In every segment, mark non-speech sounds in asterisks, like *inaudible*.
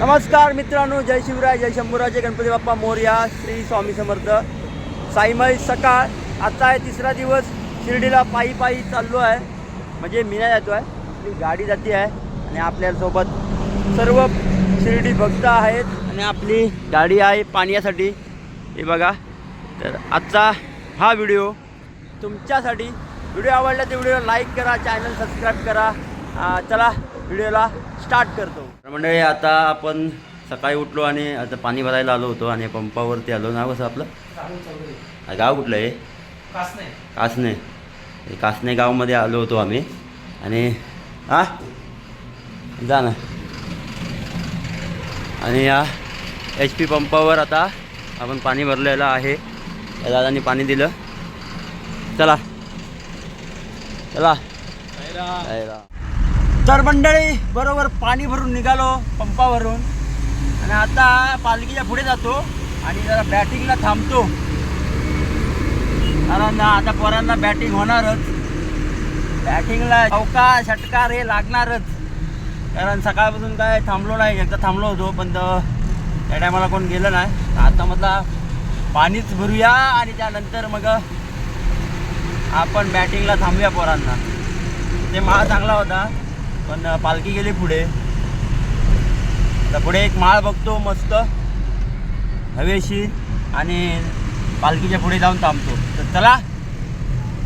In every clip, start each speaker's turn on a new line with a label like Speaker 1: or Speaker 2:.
Speaker 1: नमस्कार मित्रांनो जय शिवराय जय शंभूराजे गणपती बाप्पा मोर्या श्री स्वामी समर्थ. साईमय सकाळ आजचा आहे तिसरा दिवस शिर्डीला पायी पायी चाललो आहे. म्हणजे मी नाही जातो आहे आपली गाडी जाते आहे आणि आपल्यासोबत सर्व शिर्डी भक्त आहेत आणि आपली गाडी आहे पाण्यासाठी. हे बघा तर आजचा हा व्हिडिओ तुमच्यासाठी. व्हिडिओ आवडला तर व्हिडिओला लाईक करा चॅनल सबस्क्राईब करा. चला व्हिडिओला स्टार्ट करतो. मंडळी आता आपण सकाळी उठलो आणि आता पाणी भरायला आलो होतो आणि पंपावरती आलो. नाव कसं आपलं? गाव कुठलं आहे कासने. हे कासने गावमध्ये आलो होतो आम्ही. आणि हा? जा ना. आणि या एच पी पंपावर आता आपण पाणी भरलेलं आहे. त्या दादांनी पाणी दिलं. चला. चला. तर मंडळी बरोबर पाणी भरून निघालो पंपावरून. आणि आता पालखीच्या पुढे जातो आणि जरा बॅटिंगला थांबतो. कारण आता पोरांना बॅटिंग होणारच. बॅटिंगला चौका षटकार हे लागणारच. कारण सकाळपासून काय थांबलो नाही एकदा थांबलो होतो पण त्या टायमाला कोण गेलं नाही. आता म्हटला पाणीच भरूया आणि त्यानंतर मग आपण बॅटिंगला थांबूया पोरांना. ते महा चांगला होता. पण पालखी गेली पुढे. आता पुढे एक माळ बघतो मस्त. हवेशीर आणि पालखीच्या पुढे जाऊन थांबतो. तर चला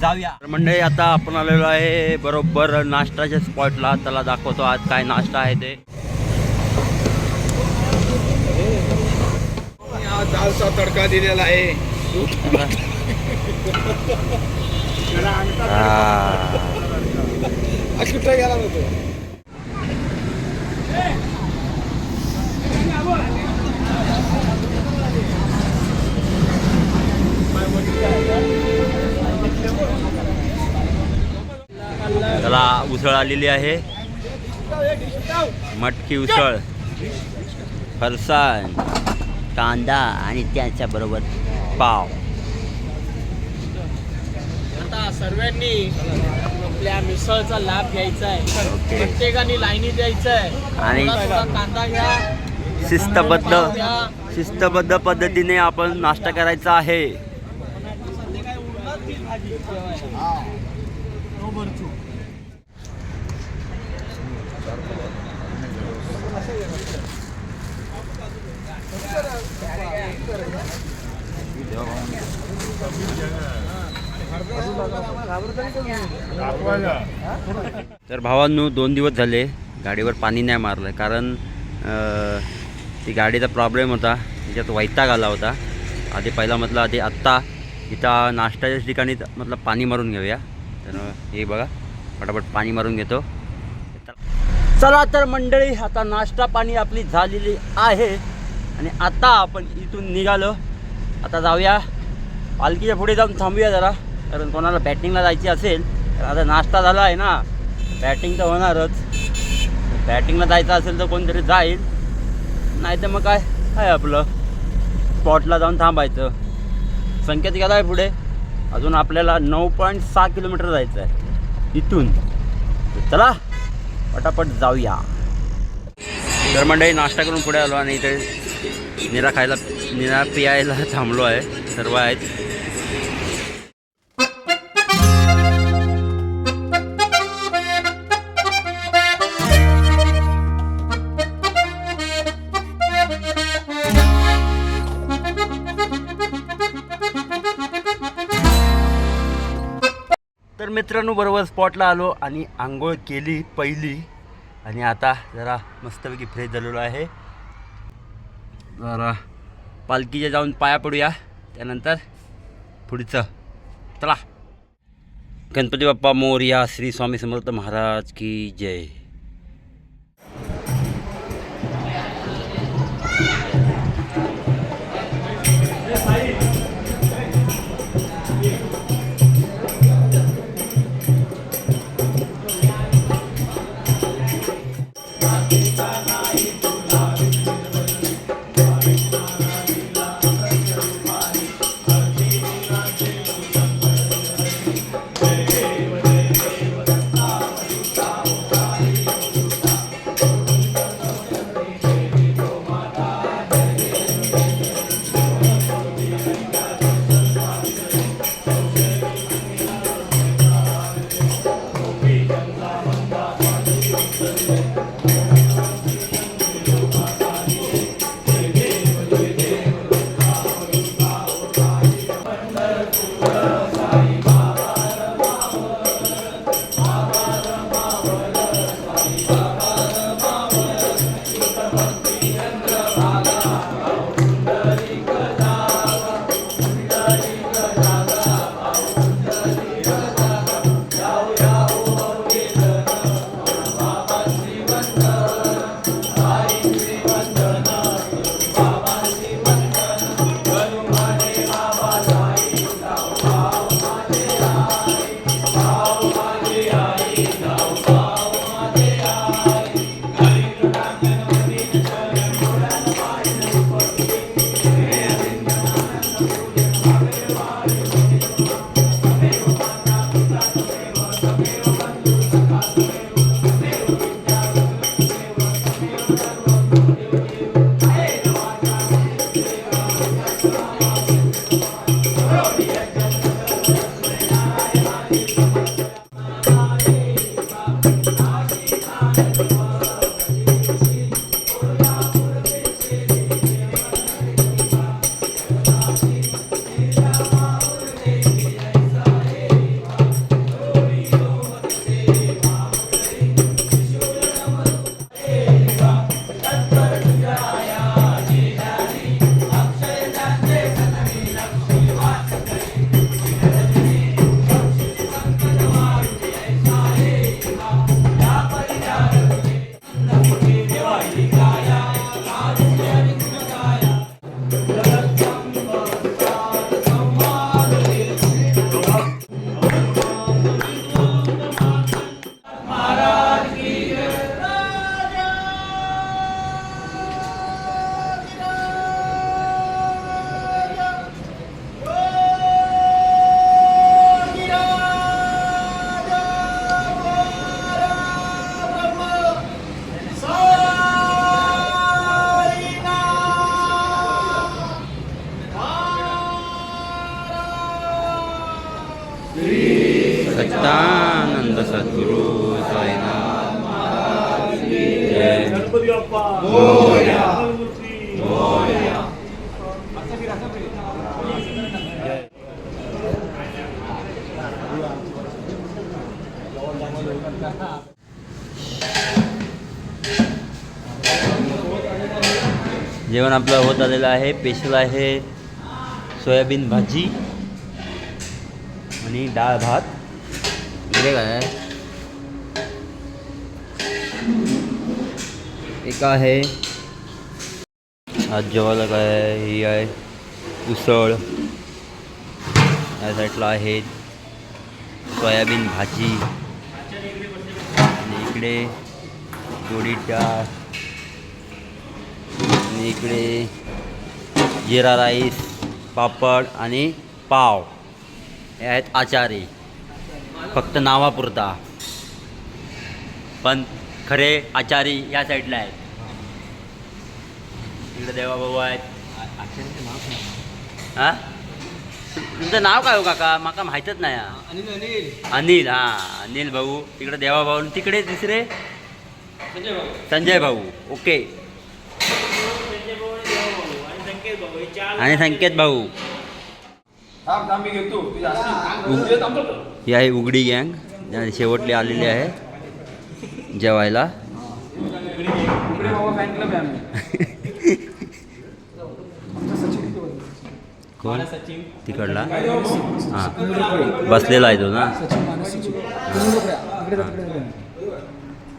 Speaker 1: जाऊया. मंडळी आता आपण आलेलो आहे बरोबर नाश्ताच्या स्पॉटला त्याला दाखवतो आज काय नाश्ता आहे ते.
Speaker 2: दालचा तडका दिलेला आहे.
Speaker 1: हा.
Speaker 2: कुठे गेला नव्हतो
Speaker 1: त्याला उसळ आलेली आहे. मटकी उसळ. फरसाण कांदा आणि त्याच्याबरोबर पाव.
Speaker 3: आता सर्वांनी आपल्या मिसळचा लाभ घ्यायचा आहे. प्रत्येकाने लाईनी द्यायचं आहे
Speaker 1: आणि-
Speaker 3: कांदा घ्या.
Speaker 1: शिस्तबद्ध. शिस्तबद्ध पद्धतीने आपण नाश्ता करायचा आहे
Speaker 3: संध्याकाळी उरतात ती भाजी जेवायला. तो भरचू.
Speaker 1: तर भावांनो दोन दिवस झाले गाडीवर पाणी नाही मारलं कारण ती गाडीचा प्रॉब्लेम होता त्याच्यात वैताग आला होता. आधी पहिला म्हटलं आधी आत्ता इथं नाश्त्याच्या ठिकाणी त- म्हटलं पाणी मारून घेऊया. तर हे बघा फटाफट पाणी मारून घेतो. चला तर मंडळी आता नाश्ता पाणी आपली झालेली आहे. आणि आता आपण इथून निघालो. आता जाऊया. पालखीच्या पुढे जाऊन थांबूया जरा कारण कोणाला बॅटिंगला जायची असेल तर आता नाश्ता झाला आहे ना. बॅटिंग तर होणारच. बॅटिंगला जायचं असेल तर कोणतरी जाईल. नाही तर मग काय? आहे आपलं? स्पॉटला जाऊन थांबायचं. संकेत गेला आहे पुढे. अजून आपल्याला नऊ पॉईंट सहा किलोमीटर जायचं आहे इथून. चला. पटापट जाऊया. तर मंडळी नाश्ता करून पुढे आलो आणि इथे निरा खायला निरा पियायला थांबलो आहे. सर्व आहेत. मित्रांनो बरोबर स्पॉटला आलो आणि आंघोळ केली पहिली. आणि आता जरा मस्तपैकी फ्रेश झालेलो आहे. जरा पालखीच्या जाऊन पाया पडूया. त्यानंतर पुढचं. चला. गणपती बाप्पा मोरया श्री स्वामी समर्थ महाराज की जय. Thank you. जेवण आपलं होत आलेलं आहे. स्पेशल आहे सोयाबीन भाजी आणि डाळ भात. इकडे काय आहे. एक आहे. आज जेवायला काय आहे? ही आहे उसळ. या साईडला आहे सोयाबीन भाजी. इकडे गोडी डाळ आणि इकडे जिरा राईस पापड आणि पाव. हे आहेत आचारी. फक्त नावापुरता. पण खरे आचारी या साईडला आहेत. इकडे देवाभाऊ आहेत. हा तुमचं नाव काय हो काका? माका माहीतच नाही. हा. अनिल. हा अनिल भाऊ. तिकडे देवाभाऊ आणि तिकडे तिसरे संजय भाऊ. ओके. आणि संकेत भाऊ.
Speaker 2: थांब थांब मी घेतो. तुझ्या
Speaker 1: उग- ही आहे उघडी गँग आणि शेवटली आलेली आहे. जेवायला.
Speaker 2: बाबा फॅन क्लब आहे आम्ही. *laughs*
Speaker 1: कोण? तिकडला? हां. बसलेला आहे तो ना?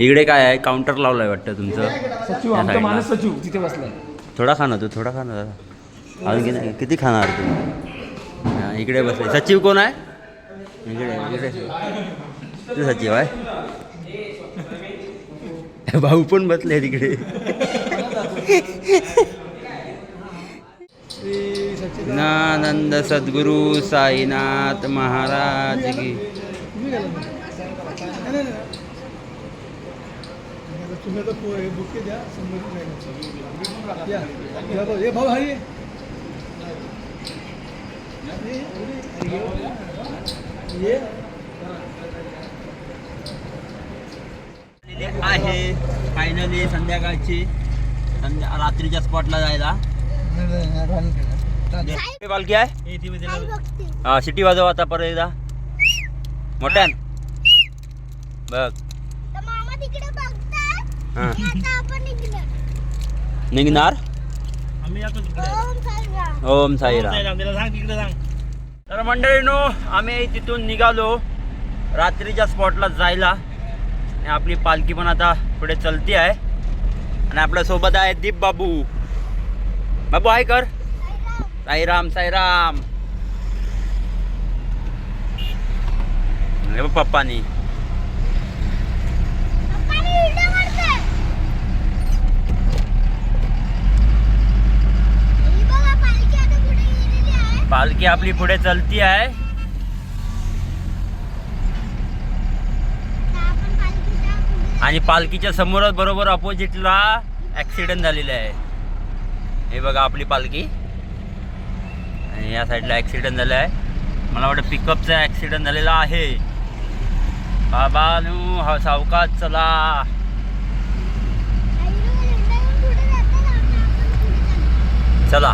Speaker 1: इकडे काय आहे? काउंटर लावलं आहे वाटतं तुमचं?
Speaker 2: सचिव
Speaker 1: या
Speaker 2: आमचा
Speaker 1: साईडला.
Speaker 2: मानस सचिव तिथे बसलाय.
Speaker 1: थोडा खाना तू थोडा खाना जरा. अजून किती किती खाणार तू? इकडे बसले सचिव कोण आहे? इकडे इकडे. तू सचिव आहे? भाऊ पण बसले तिकडे *laughs* *laughs* नानंद सद्गुरु साईनाथ महाराज की।
Speaker 2: ये भाऊ हरी ये
Speaker 1: आहे. फायनली संध्याकाळची. संध्या रात्रीच्या स्पॉटला जायला. हे पालखी आहे. हा सिटी वाजव आता परत एकदा. मोठ्यान. बघ.
Speaker 4: हां.
Speaker 5: निघणार.
Speaker 4: निघणार?
Speaker 3: आम्ही जातो तिकडे
Speaker 5: ओम साईराम.
Speaker 3: सांग
Speaker 4: तर मंडळीनो आम्ही तिथून निघालो. रात्रीच्या स्पॉटला जायला. आणि आपली पालखी पण आता पुढे चलती आहे. आणि आपल्यासोबत आहे दीप बाबू. बाबू आहे कर. साईराम साईराम. पप्पानी.
Speaker 5: पालखी
Speaker 4: आपली पुढे चलती आहे. आणि पालखीच्या समोरच बरोबर अपोजिटला ॲक्सिडेंट झालेला आहे. हे बघा आपली पालखी. आणि या साईडला ॲक्सिडेंट झाला आहे मला वाटतं पिकअपचा ॲक्सिडेंट झालेला आहे. बाबानू हा सावकाच चला. चला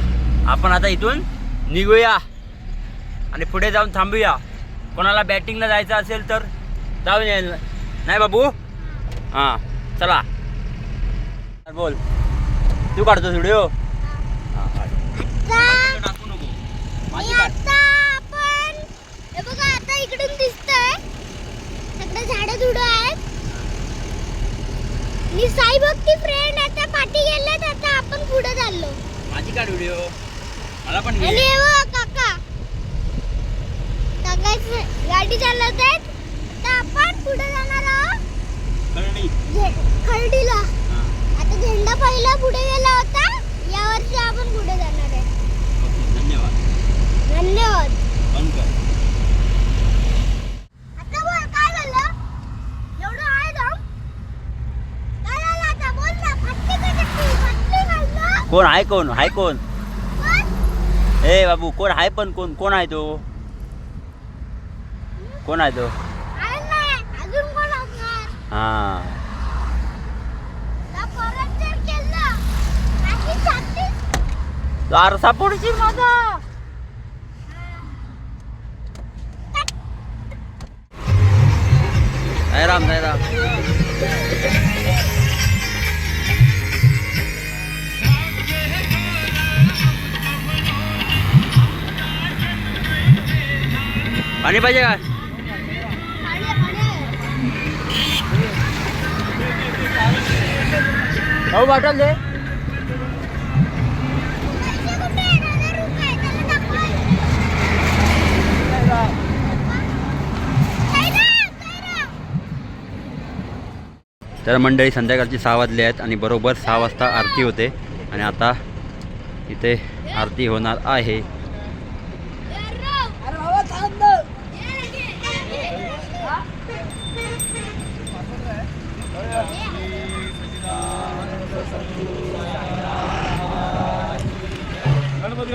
Speaker 4: आपण आता इथून निघूया आणि पुढे जाऊन थांबूया. कोणाला बॅटिंगला जायचं असेल तर जाऊन येईल नाही बाबू? हां चला. बोल. तू काढतोस व्हिडिओ
Speaker 5: आता
Speaker 4: टाकू नको
Speaker 5: आणि आता आपण हे बघा आता इकडून दिसतंय. सगळे झाडं झुडं आहेत. मी साई भक्ती फ्रेंड आता पाठी गेलेत आता आपण पुढे चाललो.
Speaker 4: माझी काढ व्हिडिओ मला पण
Speaker 5: आणि
Speaker 4: घे
Speaker 5: हे बघ काका. काका गाडी चालवत आहेत आता आपण पुढे जाणार आहोत.
Speaker 4: कळणी
Speaker 5: झे- खर्डीला. आता झेंडा पहिला पुढे गेला होता. यावर्षी आपण पुढे जाणार.
Speaker 4: धन्यवाद. बंद कर.
Speaker 5: आता बोल काय झालं? एवढं आहे दम? काय झालं आता? बोल ना फटके का टक्की फटके घाललं
Speaker 4: कोण आहे कोण? आहे कोण? ए बाबू कोण आहे पण कोण? कोण आहे तो? कोण आहे तो?
Speaker 5: अजून कोण असणार?
Speaker 4: हां. तो आरसा माझा. साईराम साईराम पाणी पाहिजे का
Speaker 5: पाणी पाणी
Speaker 4: हो बॉटल दे
Speaker 5: पैसे कुठे आहे हजार रुपये त्याला दाखवा साईराम, साईराम.
Speaker 4: तर मंडळी संध्याकाळची सहा वाजले आहेत आणि बरोबर सहा वाजता आरती होते आणि आता इथे आरती होणार आहे.
Speaker 1: गणपती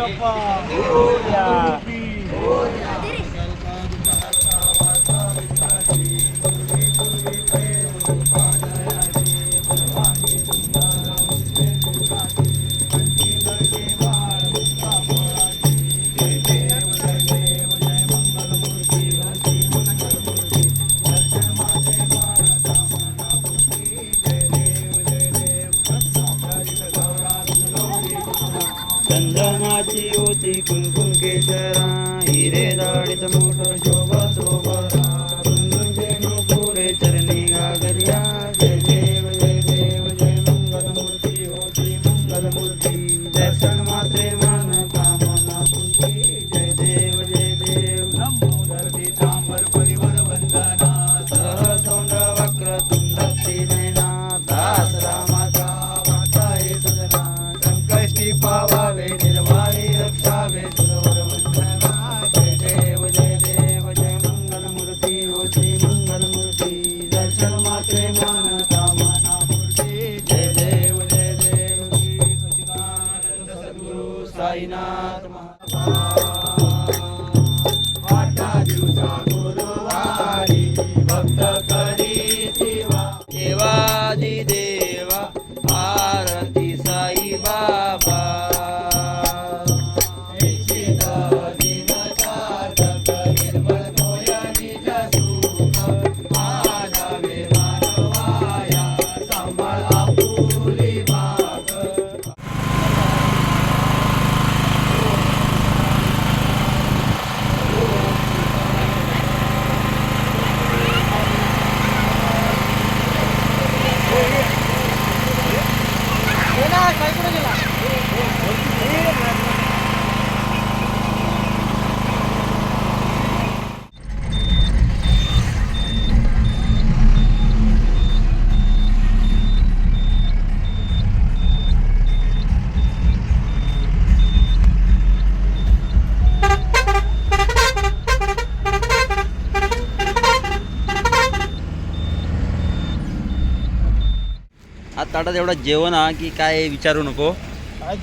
Speaker 1: आज ताटात एवढा जेवण हा की काय विचारू नको.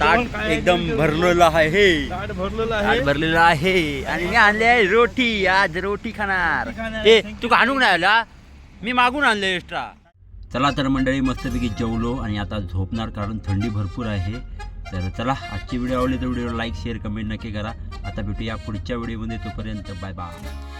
Speaker 1: ताट एकदम भरलेलं आहे. हे ताट भरलेलं आहे. आणि मी आणले आहे रोटी. आज रोटी खाणार. ते तू आणून नाही आला? मी मागून आणले एक्स्ट्रा चला तर मंडळी मस्तपैकी जेवलो आणि आता झोपणार कारण थंडी भरपूर आहे. तर चला आजची व्हिडिओ आवडली तर व्हिडिओ लाईक शेअर कमेंट नक्की करा. आता भेटूया पुढच्या व्हिडिओमध्ये तोपर्यंत बाय बाय